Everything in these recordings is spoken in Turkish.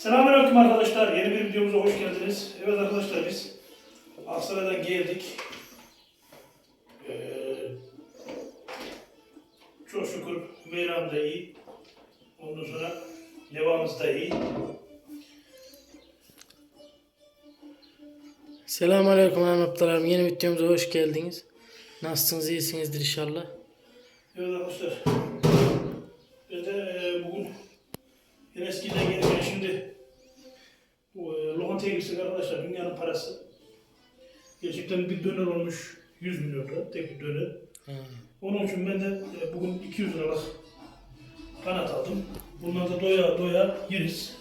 Selamünaleyküm arkadaşlar. Yeni bir videomuza hoş geldiniz. Evet arkadaşlar biz Aksaray'dan geldik. Ee, çok şükür Meyram da iyi. Ondan sonra Nevamız da iyi. Selamünaleyküm Ahmetlerim. Yeni videomuza hoş geldiniz. Nasılsınız? iyisinizdir inşallah. Evet arkadaşlar. Girsek arkadaşlar dünyanın parası. Gerçekten bir döner olmuş 100 milyon lira tek bir döner. Ha. Onun için ben de e, bugün 200 liralık kanat aldım. Bundan da doya doya yeriz.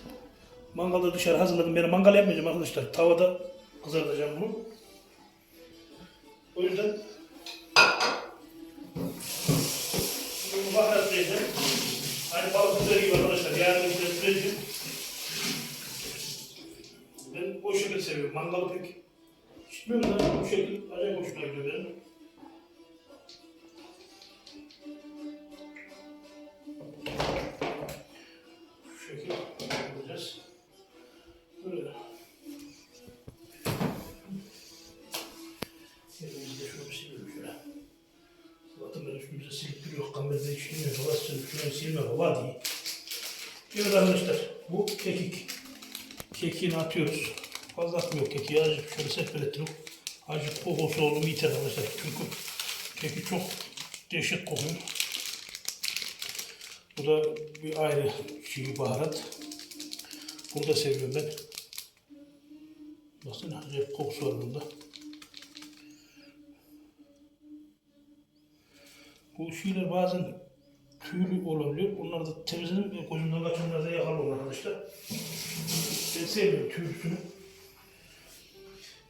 Mangalda dışarı hazırladım. Ben mangal yapmayacağım arkadaşlar. Tavada hazırlayacağım bunu. O yüzden bunu baharatlayacağım. Hani balık üzeri gibi arkadaşlar. Yarın işte süreci. Seviyorum. Mangalı pek içmiyorum da bu şekil acayip hoşuma gidiyor benim. Şu yapacağız. Böyle. Elimizde şunu silelim şöyle. Zaten ben üstümüze silip duruyor. Kamerada hiç silmiyor. Hava silip şurayı silmiyor. Hava değil. Evet arkadaşlar bu kekik. Kekiğini atıyoruz. Fazla atmıyor kekiği. Azıcık şöyle serpelettiriyor. Azıcık kokusu olur mu yeter arkadaşlar. Çünkü kekik çok değişik kokuyor. Bu da bir ayrı şey baharat. Bunu da seviyorum ben. Baksana acayip kokusu var bunda. Bu şeyler bazen tüylü olabiliyor. Onlar da temizlenip gözümden kaçanlar da yakalıyorlar arkadaşlar. Ben sevmiyorum tüylüsünü.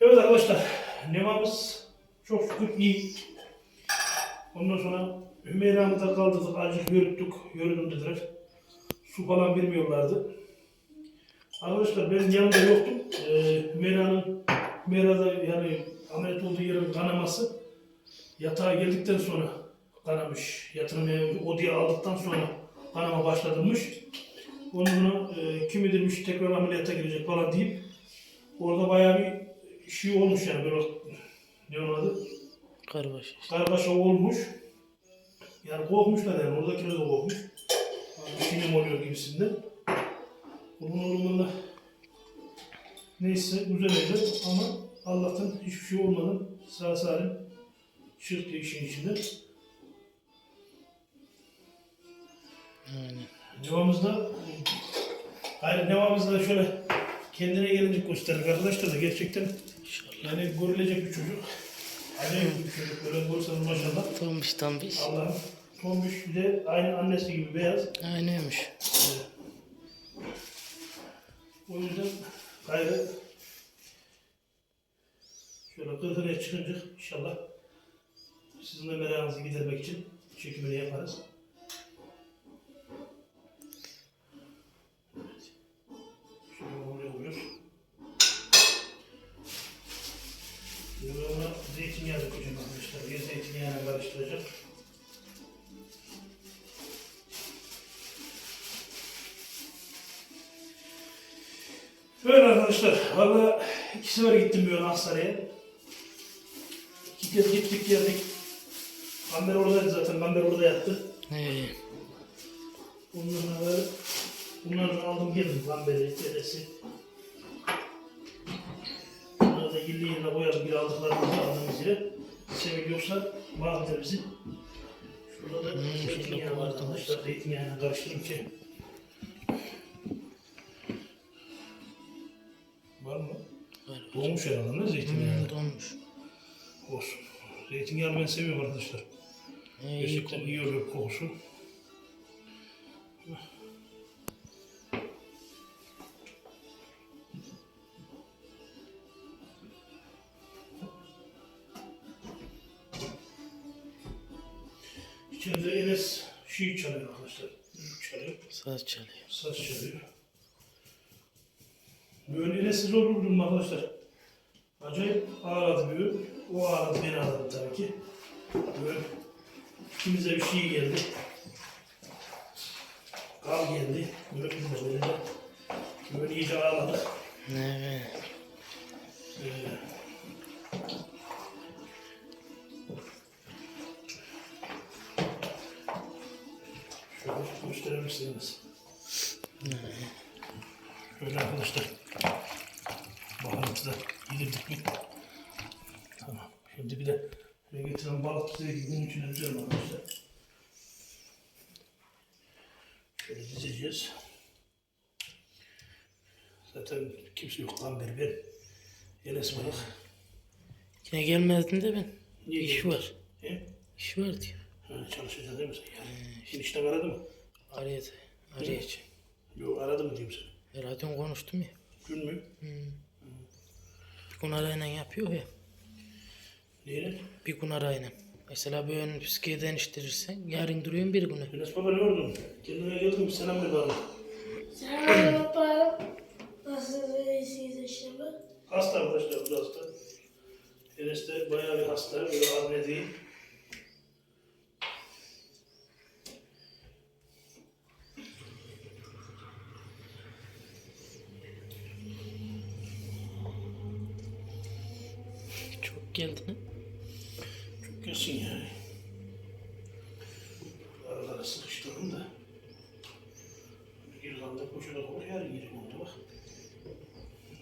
Evet arkadaşlar, Nevamız çok şükür iyi. Ondan sonra Hümeyra'mı da kaldırdık, azıcık yürüttük, yürüdüm dediler. Su falan bilmiyorlardı. Arkadaşlar benim yanımda yoktum. Ee, Hümeyra'nın, Hümeyra'da yani ameliyat olduğu yerin kanaması yatağa geldikten sonra kanamış. Yatırım odaya aldıktan sonra kanama başladırmış. Onu buna e, kimi demiş tekrar ameliyata girecek falan deyip orada bayağı bir şey olmuş yani böyle ne onun adı? Karbaş. Kargaşa olmuş. Yani korkmuşlar yani. Oradakiler de korkmuş. Sinem oluyor gibisinden. Bunun olumunda neyse güzeleydi ama Allah'tan hiçbir şey olmadan sağ salim çıktı işin içinde. Aynen. Devamızda hayır devamızda şöyle kendine gelince gösterir arkadaşlar da gerçekten. Yani görülecek bir çocuk. Acayip bir çocuk böyle görürseniz maşallah. Tombiş tombiş. Allah'ım tombiş bir de aynı annesi gibi beyaz. Aynıymış. Evet. O yüzden gayrı şöyle kırkırıya çıkınca inşallah sizin de merakınızı gidermek için çekimini yaparız. Zeytinyağı dökeceğim arkadaşlar. Ya zeytinyağına karıştıracağım. Böyle arkadaşlar. Valla iki sefer gittim bir Aksaray'a. İki kez gittik geldik. Gamber oradaydı zaten. Gamber orada yattı. Ee, Ondan sonra bunları aldım geldim Gamber'i, dedesi. Yerine koyalım. Bir aldıklarımızı aldığımız yere. Sevil yoksa bağlıdır bizi. Şurada da Hmm, zeytinyağı şurada var arkadaşlar. Zeytinyağını karıştırın ki. Var mı? var. Dolmuş herhalde ne zeytinyağı? Hmm, donmuş. Olsun. Zeytinyağı ben seviyorum arkadaşlar. Ee, Gerçekten iyi oluyor kokusu. İçinde Enes şey çalıyor arkadaşlar. Müzik çalıyor. Saz çalıyor. Saz çalıyor. Böyle Enes'siz olur mu arkadaşlar? Acayip ağladı gün. O ağladı, ben ağladım tabii ki. Böyle ikimize bir şey geldi. Kal geldi. Böyle biz de böyle Böyle iyice ağladık. Evet. Şöyle gösterebilirsiniz. Şöyle arkadaşlar. Baharatı da yedirdik mi? Tamam. Şimdi bir de şöyle getiren balık gibi bunun içine düzelim arkadaşlar. Şöyle dizeceğiz. Zaten kimse yok lan beri ben. Enes balık. Yine gelmezdin de ben. Niye İş var. He? İş var diyor. Ha, çalışacağız değil mi sen yani? Şimdi işten aradı mı? Arayacağım. Arayacağım. Yok aradı mı diyeyim sana. E, radyon konuştum ya. Gün mü? Bir gün arayla yapıyor ya. Neyle? Bir gün arayla. Mesela bir ön psikiyeden iştirirsen yarın duruyorsun bir güne. Enes baba ne oldun? Kendine geldin mi? Selam ver bana. Selam baba. Nasılsınız? İyisiniz inşallah. Hasta arkadaşlar bu da hasta. Enes de bayağı bir hasta. Böyle azme değil. Ha. Çok gelsin yani. Aralara sıkıştırdım da. İrlanda poşete koy her yerim oldu bak.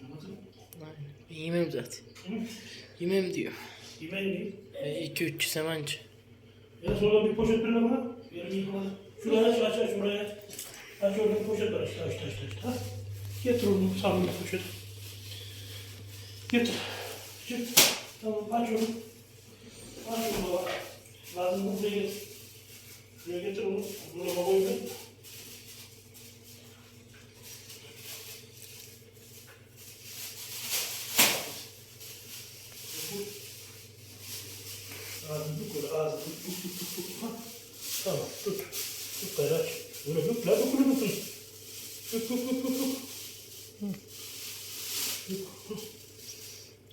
Anladın mı? Aynen. Ben yemem zaten. Hı? Yemem diyor. Yemeğin değil. E, iki üç semancı. Ya sonra bir poşet ver bana. Benim yıkamadı. Şuraya aç aç aç şuraya. aç. Aç orada poşet var işte aç aç aç. Ha? Getir onu sarılı poşet. Getir. Çık. Tamam aç onu. Baba. Lazım mı buraya getir. Şuraya getir onu. Buraya koy ben. Ağzını tut böyle ağzını tut tut. Ha. Tamam tut. Tut gayrı aç. Böyle tut la tut tut tut. Tut tut tut tut tut.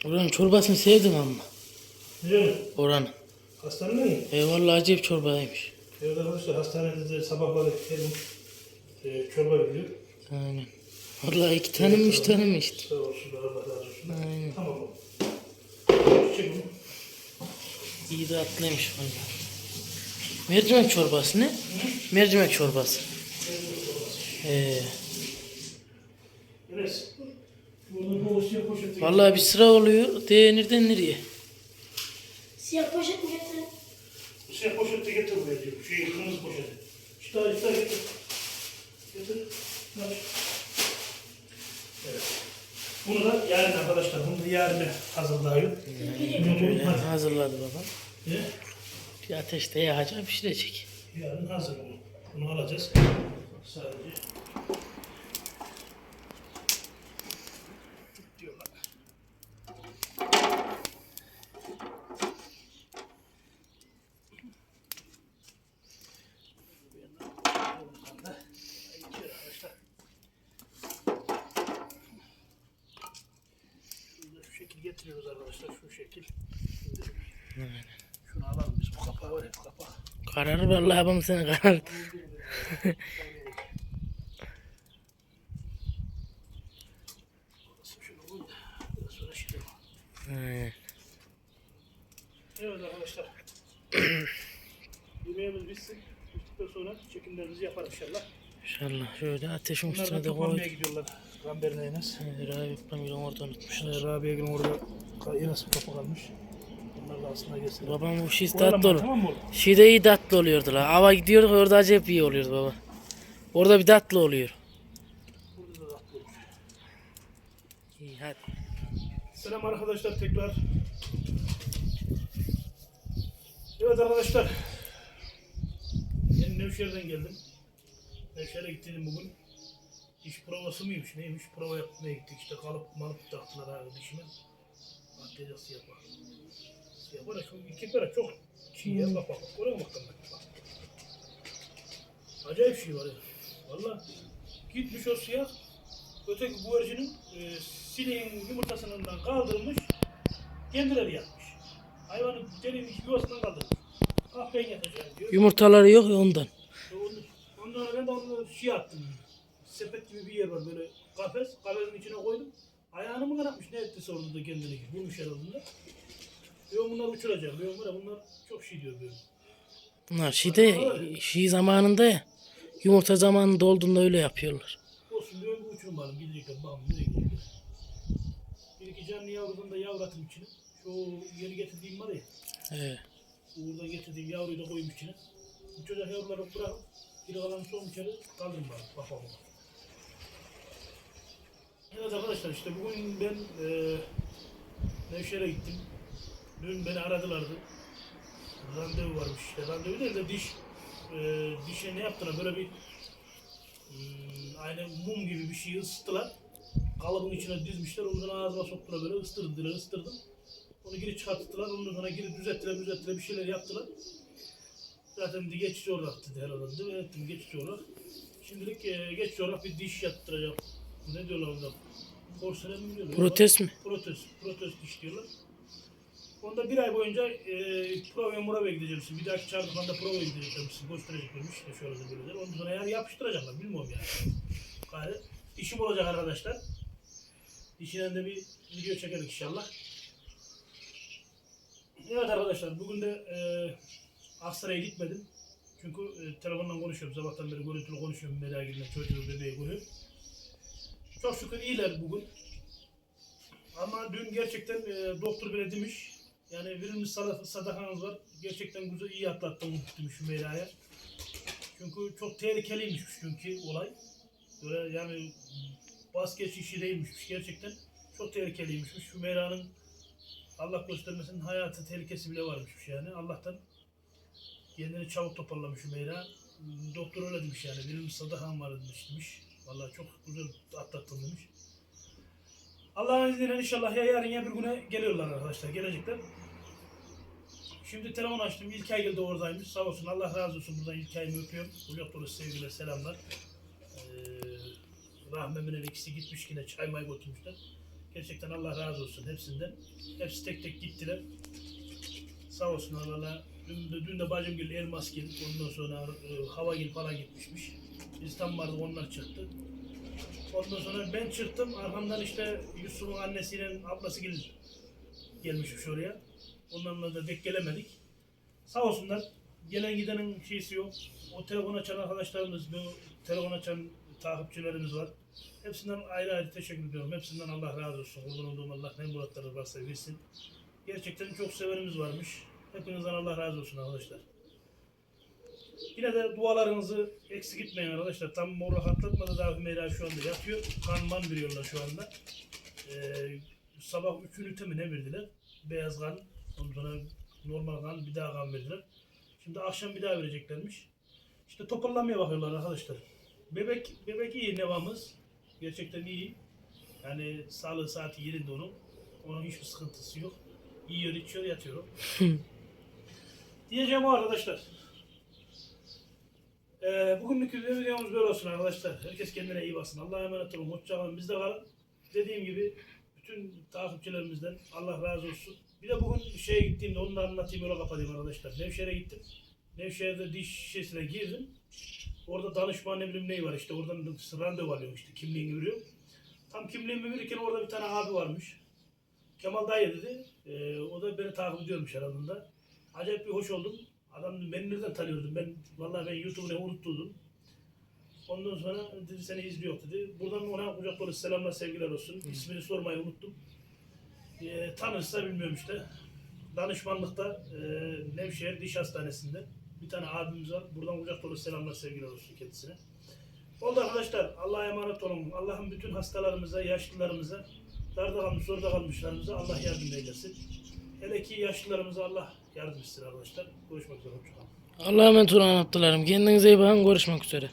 Oranın çorbasını sevdim ama. Ne? Oranın. Hastanede mi? E vallahi acayip çorbaymış. Evet arkadaşlar hastanede de sabahları elim e, çorba veriyor. Aynen. Vallahi iki tane mi üç tane mi içti? Sağ olsun Allah razı olsun. Aynen. Tamam mı? Çek bunu. İyi de atlıymış vallahi. Mercimek çorbası ne? Mercimek çorbası. Ee, Enes. Burada bu siyah poşeti. Vallahi bir sıra oluyor. De nereden nereye? Siyah poşet mi getirin? Bu siyah poşeti getir buraya diyor. Şey kırmızı poşeti. İşte işte getir. Getir. Evet. Bunu da yarın arkadaşlar. Bunu da yarın hazırlayın. Böyle hazırladı baba. Ne? Bir ateşte yakacak pişirecek. Yarın hazır bunu. Bunu alacağız. Sadece. Diyorlar. Şurada Şu şekil getiriyoruz arkadaşlar. Şimdi Şunu alalım biz. Bu kapağı var ya bu kapağı. Kararır vallahi babam seni karar. Şunu koy da biraz sonra yapalım. Aynen. Evet arkadaşlar. Yemeğimiz bitsin. Bittikten sonra çekimlerimizi yaparız inşallah. İnşallah şöyle ateşin Bunlar üstüne da de top koy. almaya gidiyorlar. Gamber'in Enes. Rabi ben orada unutmuşlar. Ee, Rabia'ya gelin orada Enes'in topu kalmış. Bunlar da aslında gelsin. Babam bu şey tatlı olur. Tamam iyi tatlı oluyordu la. Hava gidiyor orada acayip iyi oluyordu baba. Orada bir tatlı oluyor. Burada da tatlı olur. İyi hadi. Selam arkadaşlar tekrar. Evet arkadaşlar. Ben Nevşehir'den geldim. Nevşehir'e gittiydim bugün. İş provası mıymış neymiş prova yapmaya gittik işte kalıp malıp taktılar abi dişime. Siyah var ya şu iki kere çok çiğ bak bak bak oraya bak bak. Acayip şey var ya. Valla gitmiş o siyah öteki güvercinin e, sineğin yumurtasından kaldırmış kendileri yapmış. Hayvanın derin yuvasından kaldırmış. Ah ben yatacağım diyor. Yumurtaları yok ya ondan. Ondan- Ondan ben de onu şey attım. Sepet gibi bir yer var böyle kafes. Kafesin içine koydum. Ayağını mı kanatmış ne ettiyse orada da kendini bulmuş herhalde. Diyorum bunlar uçuracak. Diyorum ya bunlar çok şey diyor böyle. Bunlar şeyde şey zamanında ya. Yumurta zamanında olduğunda öyle yapıyorlar. Olsun diyorum bir uçurum var. Gidecekler nereye gidecekler. Bir iki canlı yavrudan da yavratım içine. Şu yeni getirdiğim var ya. He. Uğur'dan getirdiğim yavruyu da koyayım içine. Uçacak yavruları bırakıp geri kalan son içeri kaldırın bari. Bak bak bak. Evet arkadaşlar işte bugün ben eee Nevşehir'e gittim. Dün beni aradılardı. Randevu varmış işte. Randevu değil de diş eee dişe ne yaptılar böyle bir hmm, aynı mum gibi bir şeyi ısıttılar. Kalıbın içine dizmişler. Ondan ağzıma soktular böyle ıstırdılar ıstırdım. Onu geri çıkarttılar. Ondan sonra geri düzelttiler düzelttiler bir şeyler yaptılar. Zaten de geçici olarak dedi herhalde. Mi? Ettim geçici olarak. Şimdilik e, geçici olarak bir diş yaptıracağım. Ne diyorlar orada? Porselen mi diyorlar? Protez mi? Protez. Protez diş diyorlar. Onda bir ay boyunca e, provaya murava gideceksin. Bir dahaki çarpımda provaya gideceksin. Göstereceklermiş. İşte şöyle de böyle. der. Ondan sonra yani yapıştıracaklar. Bilmiyorum yani. Gayet işim olacak arkadaşlar. Dişinden de bir video çekeriz inşallah. Evet arkadaşlar bugün de e, Aksaray'a gitmedim. Çünkü e, telefonla konuşuyorum. Sabahtan beri görüntülü konuşuyorum. Etme çocuğu bebeği görüyorum. Çok şükür iyiler bugün. Ama dün gerçekten e, doktor bile demiş. Yani verilmiş sada- sadakanız var. Gerçekten güzel iyi atlattım demiş Hümeyra'ya. Çünkü çok tehlikeliymiş çünkü olay. Böyle yani basket işi değilmiş gerçekten. Çok tehlikeliymiş. Hümeyra'nın Allah göstermesin hayatı tehlikesi bile varmış yani. Allah'tan kendini çabuk toparlamış Hümeyra. Doktor öyle demiş yani. Benim sadakan var demiş. demiş. Vallahi çok güzel atlattım demiş. Allah'ın izniyle inşallah ya yarın ya bir güne geliyorlar arkadaşlar. Gelecekler. Şimdi telefon açtım. İlkay geldi oradaymış. Sağ olsun. Allah razı olsun. Buradan İlkay'ımı öpüyorum. Kucak dolusu sevgiler, selamlar. Ee, rahmemin ikisi gitmiş yine çay may götürmüşler. Gerçekten Allah razı olsun hepsinden. Hepsi tek tek gittiler. Sağ olsun Allah. Dün de, dün de bacım geldi elmas geldi. Ondan sonra e, hava gel falan gitmişmiş. Biz tam vardık onlar çıktı. Ondan sonra ben çıktım. Arkamdan işte Yusuf'un annesiyle ablası geldi. Gelmişmiş oraya. Onlarla da denk gelemedik. Sağ olsunlar. Gelen gidenin şeysi yok. O telefon açan arkadaşlarımız, bu telefon açan takipçilerimiz var. Hepsinden ayrı ayrı teşekkür ediyorum. Hepsinden Allah razı olsun. Kurban olduğum Allah ne muratları varsa versin. Gerçekten çok severimiz varmış. Hepinizden Allah razı olsun arkadaşlar. Yine de dualarınızı eksik etmeyin arkadaşlar. Tam mor rahatlatmadı daha Hümeyra şu anda yatıyor. Kan man veriyorlar şu anda. Ee, sabah 3 ünite mi ne verdiler? Beyaz kan, ondan sonra normal kan, bir daha kan verdiler. Şimdi akşam bir daha vereceklermiş. İşte toparlanmaya bakıyorlar arkadaşlar. Bebek bebek iyi nevamız. Gerçekten iyi. Yani sağlığı saati yerinde onun. Onun hiçbir sıkıntısı yok. Yiyor, içiyor, yatıyor. Diyeceğim o arkadaşlar. Ee, bugünlük videomuz böyle olsun arkadaşlar. Herkes kendine iyi baksın. Allah'a emanet olun. Hoşça kalın. Bizde kalın. Dediğim gibi bütün takipçilerimizden Allah razı olsun. Bir de bugün şeye gittiğimde onu da anlatayım öyle kapatayım arkadaşlar. Nevşehir'e gittim. Nevşehir'de diş şişesine girdim. Orada danışman ne bileyim neyi var işte oradan randevu alıyorum işte kimliğini veriyor. Tam kimliğimi verirken orada bir tane abi varmış. Kemal dayı dedi. Ee, o da beni takip ediyormuş aralarında. Acayip bir hoş oldum. Adam beni nereden tanıyordun? Ben vallahi ben YouTube'u unutturdum. Ondan sonra dedi seni izliyor dedi. Buradan ona kucak dolusu selamlar sevgiler olsun. İsmini sormayı unuttum. Ee, tanırsa bilmiyorum işte. Danışmanlıkta e, Nevşehir Diş Hastanesi'nde bir tane abimiz var. Buradan kucak dolusu selamlar sevgiler olsun kendisine. Oldu arkadaşlar. Allah'a emanet olun. Allah'ın bütün hastalarımıza, yaşlılarımıza, darda kalmış, zorda kalmışlarımıza Allah yardım eylesin. Hele ki yaşlılarımıza Allah yardım etsin arkadaşlar. Görüşmek üzere. Allah'a emanet olun Abdülharim. Kendinize iyi bakın. Görüşmek üzere.